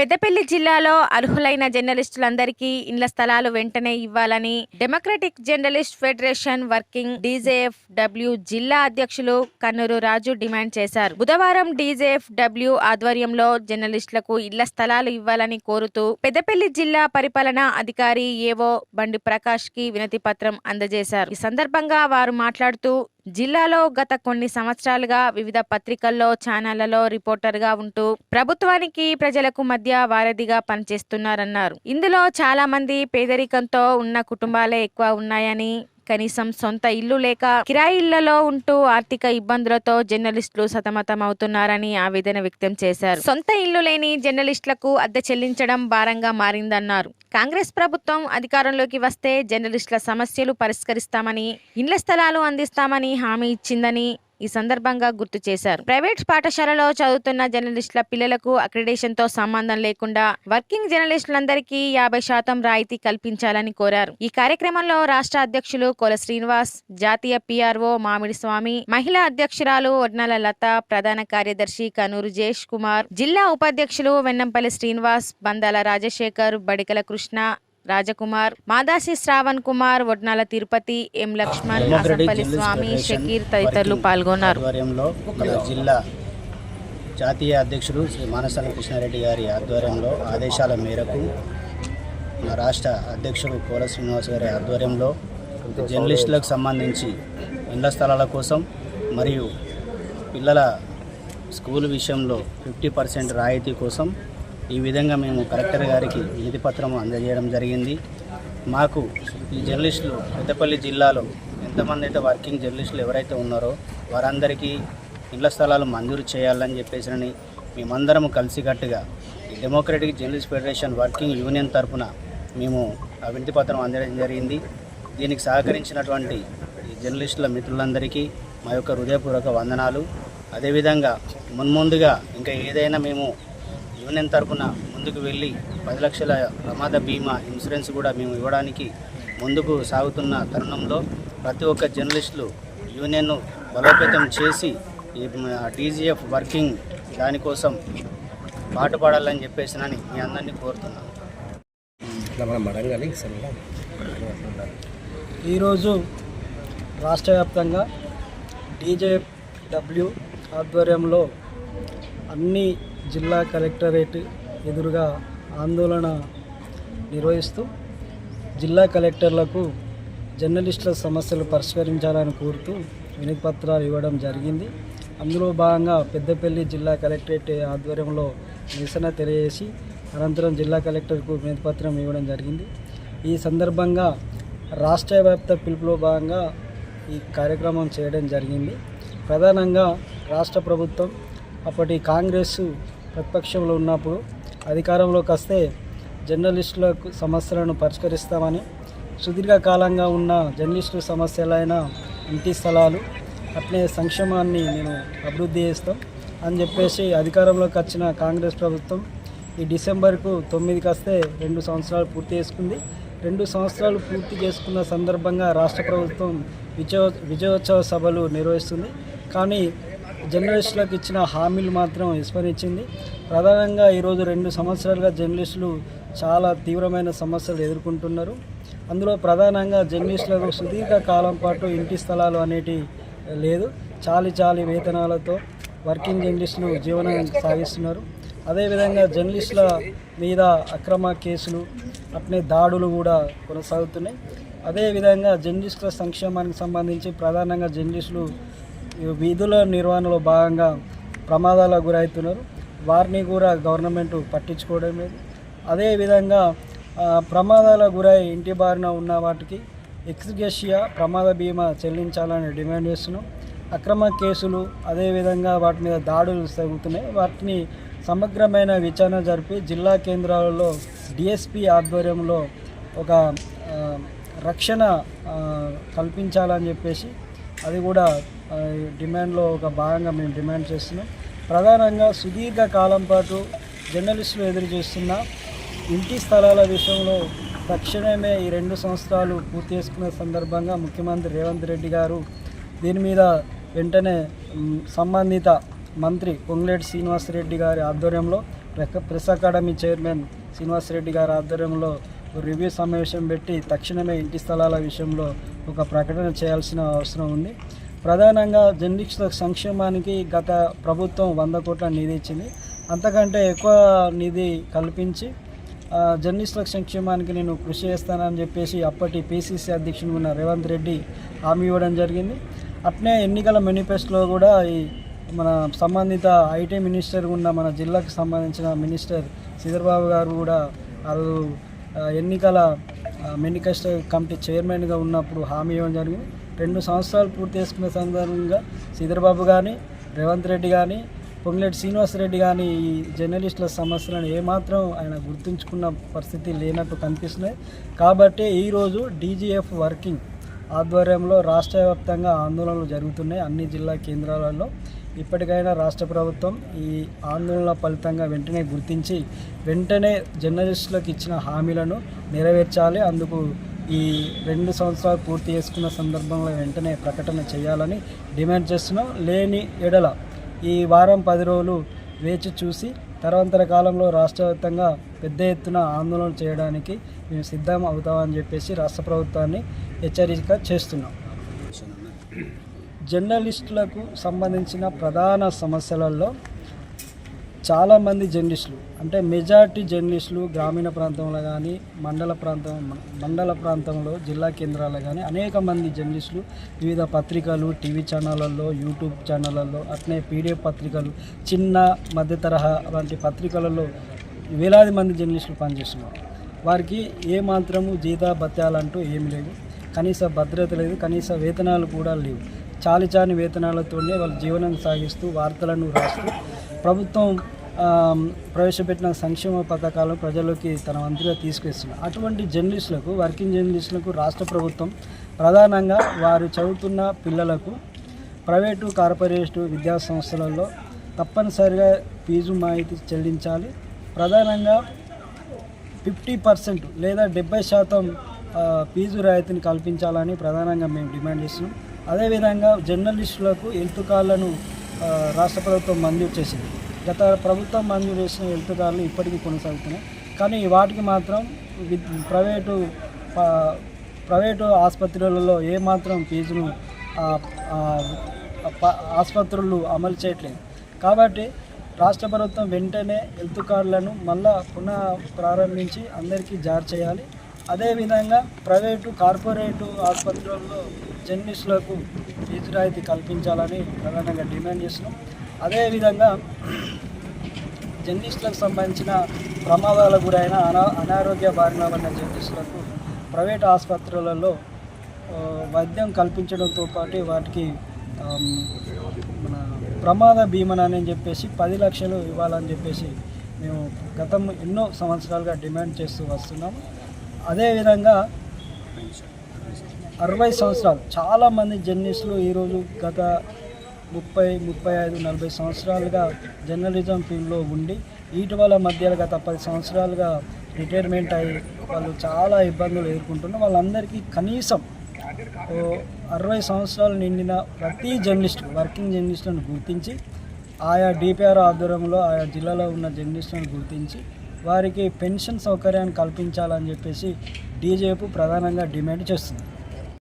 పెద్దపల్లి జిల్లాలో అర్హులైన జర్నలిస్టులందరికీ ఇండ్ల స్థలాలు వెంటనే ఇవ్వాలని democratic journalist federation working DJF W జిల్లా అధ్యక్షులు కన్నూరు రాజు డిమాండ్ చేశారు. బుధవారం డీజేఎఫ్ డబ్ల్యూ ఆధ్వర్యంలో జర్నలిస్టులకు ఇళ్ళ స్థలాలు ఇవ్వాలని కోరుతూ పెద్దపల్లి జిల్లా పరిపాలనా అధికారి ఏవో బండి ప్రకాష్కి వినతి పత్రం అందజేశారు. ఈ సందర్భంగా వారు మాట్లాడుతూ జిల్లాలో గత కొన్ని సంవత్సరాలుగా వివిధ పత్రికల్లో ఛానళ్ళలో రిపోర్టర్గా ఉంటూ ప్రభుత్వానికి ప్రజలకు మధ్య వారధిగా పనిచేస్తున్నారన్నారు. ఇందులో చాలా మంది పేదరికంతో ఉన్న కుటుంబాలే ఎక్కువ ఉన్నాయని కనీసం సొంత ఇల్లు లేక కిరాయి ఇళ్ళలో ఉంటూ ఆర్థిక ఇబ్బందులతో జర్నలిస్టులు సతమతం అవుతున్నారని ఆవేదన వ్యక్తం చేశారు. సొంత ఇల్లు లేని జర్నలిస్టులకు అద్దె చెల్లించడం భారంగా మారిందన్నారు. కాంగ్రెస్ ప్రభుత్వం అధికారంలోకి వస్తే జర్నలిస్టుల సమస్యలు పరిష్కరిస్తామని ఇండ్ల స్థలాలు అందిస్తామని హామీ ఇచ్చిందని ఈ సందర్భంగా గుర్తు చేశారు. ప్రైవేట్ పాఠశాలలో చదువుతున్న జర్నలిస్టుల పిల్లలకు అక్రిడేషన్తో సంబంధం లేకుండా వర్కింగ్ జర్నలిస్టులందరికీ యాభై శాతం రాయితీ కల్పించాలని కోరారు. ఈ కార్యక్రమంలో రాష్ట్ర అధ్యక్షులు కోల శ్రీనివాస్ జాతీయ పిఆర్ఓ మామిడి స్వామి మహిళా అధ్యక్షురాలు వడ్నాల లత ప్రధాన కార్యదర్శి కనూరు జేష్ కుమార్ జిల్లా ఉపాధ్యక్షులు వెన్నంపల్లి శ్రీనివాస్ బందాల రాజశేఖర్ బడికల కృష్ణ రాజకుమార్ మాదాసి శ్రావణ్ కుమార్ వడ్నాల తిరుపతి ఎం లక్ష్మణ్ అసంపల్లి స్వామి షకీర్ తదితరులు పాల్గొన్నారు. జిల్లా జాతీయ అధ్యక్షుడు శ్రీ మానసాల కృష్ణారెడ్డి గారి ఆధ్వర్యంలో ఆదేశాల మేరకు మన రాష్ట్ర అధ్యక్షుడు కోల శ్రీనివాస్ గారి ఆధ్వర్యంలో జర్నలిస్టులకు సంబంధించి ఇళ్ళ స్థలాల కోసం మరియు పిల్లల స్కూల్ విషయంలో ఫిఫ్టీ పర్సెంట్ రాయితీ కోసం ఈ విధంగా మేము కలెక్టర్ గారికి వినతి పత్రం అందజేయడం జరిగింది. మాకు ఈ జర్నలిస్టులు పెద్దపల్లి జిల్లాలో ఎంతమంది అయితే వర్కింగ్ జర్నలిస్టులు ఎవరైతే ఉన్నారో వారందరికీ ఇళ్ళ స్థలాలు మంజూరు చేయాలని చెప్పేసి మేమందరం కలిసికట్టుగా democratic journalist federation working union తరఫున మేము ఆ వినతి పత్రం అందడం జరిగింది. దీనికి సహకరించినటువంటి జర్నలిస్టుల మిత్రులందరికీ మా యొక్క హృదయపూర్వక వందనాలు. అదేవిధంగా మున్ముందుగా ఇంకా ఏదైనా మేము యూనియన్ తరఫున ముందుకు వెళ్ళి పది లక్షల ప్రమాద బీమా ఇన్సూరెన్స్ కూడా మేము ఇవ్వడానికి ముందుకు సాగుతున్న తరుణంలో ప్రతి ఒక్క జర్నలిస్టులు యూనియన్ను బలోపేతం చేసి ఈ డీజీఎఫ్ వర్కింగ్ దానికోసం పాటుపడాలని చెప్పేసి మీ అందరినీ కోరుతున్నాను. ఈరోజు రాష్ట్ర వ్యాప్తంగా డబ్ల్యూ ఆధ్వర్యంలో అన్ని జిల్లా కలెక్టరేట్ ఎదురుగా ఆందోళన నిర్వహిస్తూ జిల్లా కలెక్టర్లకు జర్నలిస్టుల సమస్యలు పరిష్కరించాలని కోరుతూ వినతిపత్రాలు ఇవ్వడం జరిగింది. అందులో భాగంగా పెద్దపల్లి జిల్లా కలెక్టరేట్ ఆధ్వర్యంలో నిరసన తెలియజేసి అనంతరం జిల్లా కలెక్టర్కు వినతిపత్రం ఇవ్వడం జరిగింది. ఈ సందర్భంగా రాష్ట్ర వ్యాప్త పిలుపులో భాగంగా ఈ కార్యక్రమం చేయడం జరిగింది. ప్రధానంగా రాష్ట్ర ప్రభుత్వం అప్పటి కాంగ్రెస్ ప్రతిపక్షంలో ఉన్నప్పుడు అధికారంలోకి వస్తే జర్నలిస్టులకు సమస్యలను పరిష్కరిస్తామని సుదీర్ఘకాలంగా ఉన్న జర్నలిస్టు సమస్యలైన ఇంటి స్థలాలు అట్నే సంక్షేమాన్ని నేను అభివృద్ధి చేస్తాం అని చెప్పేసి అధికారంలోకి వచ్చిన కాంగ్రెస్ ప్రభుత్వం ఈ డిసెంబర్కు తొమ్మిదికి వస్తే రెండు సంవత్సరాలు పూర్తి చేసుకుంది. రెండు సంవత్సరాలు పూర్తి చేసుకున్న సందర్భంగా రాష్ట్ర ప్రభుత్వం విజయ విజయోత్సవ సభలు నిర్వహిస్తుంది. కానీ జర్నలిస్టులకు ఇచ్చిన హామీలు మాత్రం విస్మరించింది. ప్రధానంగా ఈరోజు రెండు సంవత్సరాలుగా జర్నలిస్టులు చాలా తీవ్రమైన సమస్యలు ఎదుర్కొంటున్నారు. అందులో ప్రధానంగా జర్నలిస్టులకు సుదీర్ఘ కాలం పాటు ఇంటి స్థలాలు అనేటి లేదు. చాలి చాలి వేతనాలతో వర్కింగ్ జర్నలిస్టులు జీవనం సాగిస్తున్నారు. అదేవిధంగా జర్నలిస్టుల మీద అక్రమ కేసులు అట్నే దాడులు కూడా కొనసాగుతున్నాయి. అదేవిధంగా జర్నలిస్టుల సంక్షేమానికి సంబంధించి ప్రధానంగా జర్నలిస్టులు వీధుల నిర్వహణలో భాగంగా ప్రమాదాలకు గురవుతున్నారు. వారిని కూడా గవర్నమెంట్ పట్టించుకోవడం లేదు. అదేవిధంగా ప్రమాదాల ప్రమాదాలకు గురై ఇంటి బారిన ఉన్న వాటికి ఎక్స్గేషియా ప్రమాద బీమా చెల్లించాలని డిమాండ్ చేస్తున్నాం. అక్రమ కేసులు అదేవిధంగా వాటి మీద దాడులు తగ్గుతున్నాయి వాటిని సమగ్రమైన విచారణ జరిపి జిల్లా కేంద్రాలలో డిఎస్పి ఆధ్వర్యంలో ఒక రక్షణ కల్పించాలని చెప్పేసి అది కూడా డిమాండ్లో ఒక భాగంగా మేము డిమాండ్ చేస్తున్నాం. ప్రధానంగా సుదీర్ఘ కాలం పాటు జర్నలిస్టులు ఎదురు చూస్తున్న ఇంటి స్థలాల విషయంలో తక్షణమే ఈ రెండు సంవత్సరాలు పూర్తి చేసుకున్న సందర్భంగా ముఖ్యమంత్రి రేవంత్ రెడ్డి గారు దీని మీద వెంటనే సంబంధిత మంత్రి పొంగులేటి శ్రీనివాసరెడ్డి గారి ఆధ్వర్యంలో ప్రెస్ అకాడమీ చైర్మన్ శ్రీనివాసరెడ్డి గారి ఆధ్వర్యంలో రివ్యూ సమావేశం పెట్టి తక్షణమే ఇంటి స్థలాల విషయంలో ఒక ప్రకటన చేయాల్సిన అవసరం ఉంది. ప్రధానంగా జర్నలిస్టుల సంక్షేమానికి గత ప్రభుత్వం వంద కోట్ల నిధి ఇచ్చింది. అంతకంటే ఎక్కువ నిధి కల్పించి జర్నలిస్టుల సంక్షేమానికి నేను కృషి చేస్తానని చెప్పేసి అప్పటి పిసిసి అధ్యక్షుడు ఉన్న రేవంత్ రెడ్డి హామీ ఇవ్వడం జరిగింది. అట్నే ఎన్నికల మేనిఫెస్టోలో కూడా ఈ మన సంబంధిత ఐటీ మినిస్టర్ ఉన్న మన జిల్లాకు సంబంధించిన మినిస్టర్ సిదర్బాబు గారు కూడా వాళ్ళు ఎన్నికల మేనిఫెస్టో కమిటీ చైర్మన్గా ఉన్నప్పుడు హామీ ఇవ్వడం జరిగింది. రెండు సంవత్సరాలు పూర్తి చేసుకున్న సందర్భంగా శ్రీధర్బాబు కానీ రేవంత్ రెడ్డి కానీ పొంగులేటి శ్రీనివాసరెడ్డి కానీ ఈ జర్నలిస్టుల సమస్యలను ఏమాత్రం ఆయన గుర్తుంచుకున్న పరిస్థితి లేనట్టు కనిపిస్తున్నాయి. కాబట్టి ఈరోజు డీజీఎఫ్ వర్కింగ్ ఆధ్వర్యంలో రాష్ట్ర వ్యాప్తంగా ఆందోళనలు జరుగుతున్నాయి అన్ని జిల్లా కేంద్రాలలో. ఇప్పటికైనా రాష్ట్ర ప్రభుత్వం ఈ ఆందోళనల ఫలితంగా వెంటనే గుర్తించి వెంటనే జర్నలిస్టులకు ఇచ్చిన హామీలను నెరవేర్చాలి. అందుకు ఈ రెండు సంవత్సరాలు పూర్తి చేసుకున్న సందర్భంలో వెంటనే ప్రకటన చేయాలని డిమాండ్ చేస్తున్నాం. లేని ఎడల ఈ వారం పది రోజులు వేచి చూసి తర్వాంతర కాలంలో రాష్ట్ర వ్యాప్తంగా పెద్ద ఎత్తున ఆందోళన చేయడానికి మేము సిద్ధం అవుతామని చెప్పేసి రాష్ట్ర ప్రభుత్వాన్ని హెచ్చరిక చేస్తున్నాం. జర్నలిస్టులకు సంబంధించిన ప్రధాన సమస్యలలో చాలామంది జర్నలిస్టులు అంటే మెజార్టీ జర్నలిస్టులు గ్రామీణ ప్రాంతంలో కానీ మండల ప్రాంతం మండల ప్రాంతంలో జిల్లా కేంద్రాల్లో కానీ అనేక మంది జర్నలిస్టులు వివిధ పత్రికలు టీవీ ఛానళ్ళల్లో యూట్యూబ్ ఛానళ్ళల్లో అట్నే పీడిఎఫ్ పత్రికలు చిన్న మధ్య తరహా వంటి పత్రికలలో వేలాది మంది జర్నలిస్టులు పనిచేస్తున్నారు. వారికి ఏ మాత్రము జీత భత్యాలంటూ ఏమి లేవు. కనీస భద్రత లేదు కనీస వేతనాలు కూడా లేవు. చాలి చాని వేతనాలతోనే వాళ్ళు జీవనం సాగిస్తూ వార్తలను రాస్తూ ప్రభుత్వం ప్రవేశపెట్టిన సంక్షేమ పథకాలను ప్రజల్లోకి తన వంతుగా తీసుకొస్తున్నారు అటువంటి జర్నలిస్టులకు వర్కింగ్ జర్నలిస్టులకు రాష్ట్ర ప్రభుత్వం ప్రధానంగా వారు చదువుతున్న పిల్లలకు ప్రైవేటు కార్పొరేటు విద్యా సంస్థలలో తప్పనిసరిగా ఫీజు మాహితి చెల్లించాలి. ప్రధానంగా ఫిఫ్టీ పర్సెంట్ లేదా డెబ్బై శాతం ఫీజు రాయితీని కల్పించాలని ప్రధానంగా మేము డిమాండ్ చేస్తున్నాం. అదేవిధంగా జర్నలిస్టులకు హెల్త్ కార్డులను రాష్ట్ర ప్రభుత్వం మంజూరు చేసింది. గత ప్రభుత్వం మంజూరు చేసిన హెల్త్ కార్డులు ఇప్పటికీ కొనసాగుతున్నాయి. కానీ వాటికి మాత్రం ప్రైవేటు ప్రైవేటు ఆసుపత్రులలో ఏమాత్రం ఫీజును ఆసుపత్రులు అమలు చేయట్లేదు. కాబట్టి రాష్ట్ర ప్రభుత్వం వెంటనే హెల్త్ కార్డులను మళ్ళా పునః ప్రారంభించి అందరికీ జారీ చేయాలి. అదేవిధంగా ప్రైవేటు కార్పొరేటు ఆసుపత్రుల్లో జర్నలిస్టులకు ఫీజు రాయితీ కల్పించాలని ప్రధానంగా డిమాండ్ చేస్తున్నాం. అదేవిధంగా జర్నలిస్టులకు సంబంధించిన ప్రమాదాలకు గురైన అనా అనారోగ్య బారిన పడిన జర్నలిస్టులకు ప్రైవేట్ ఆసుపత్రులలో వైద్యం కల్పించడంతో పాటు వాటికి మన ప్రమాద బీమాని అని చెప్పేసి పది లక్షలు ఇవ్వాలని చెప్పేసి మేము గతం ఎన్నో సంవత్సరాలుగా డిమాండ్ చేస్తూ వస్తున్నాము అదేవిధంగా అరవై సంవత్సరాలు. చాలామంది జర్నలిస్టులు ఈరోజు గత ముప్పై ముప్పై ఐదు నలభై సంవత్సరాలుగా జర్నలిజం ఫీల్డ్లో ఉండి ఇటీవల మధ్య గత పది సంవత్సరాలుగా రిటైర్మెంట్ అయ్యి వాళ్ళు చాలా ఇబ్బందులు ఎదుర్కొంటున్నారు వాళ్ళందరికీ కనీసం అరవై సంవత్సరాలు నిండిన ప్రతి జర్నలిస్ట్ వర్కింగ్ జర్నలిస్టులను గుర్తించి ఆయా డిపిఆర్ ఆధ్వర్యంలో ఆయా జిల్లాలో ఉన్న జర్నలిస్టులను గుర్తించి వారికి పెన్షన్ సౌకర్యాన్ని కల్పించాలని చెప్పేసి డీజేపు ప్రధానంగా డిమాండ్ చేస్తుంది.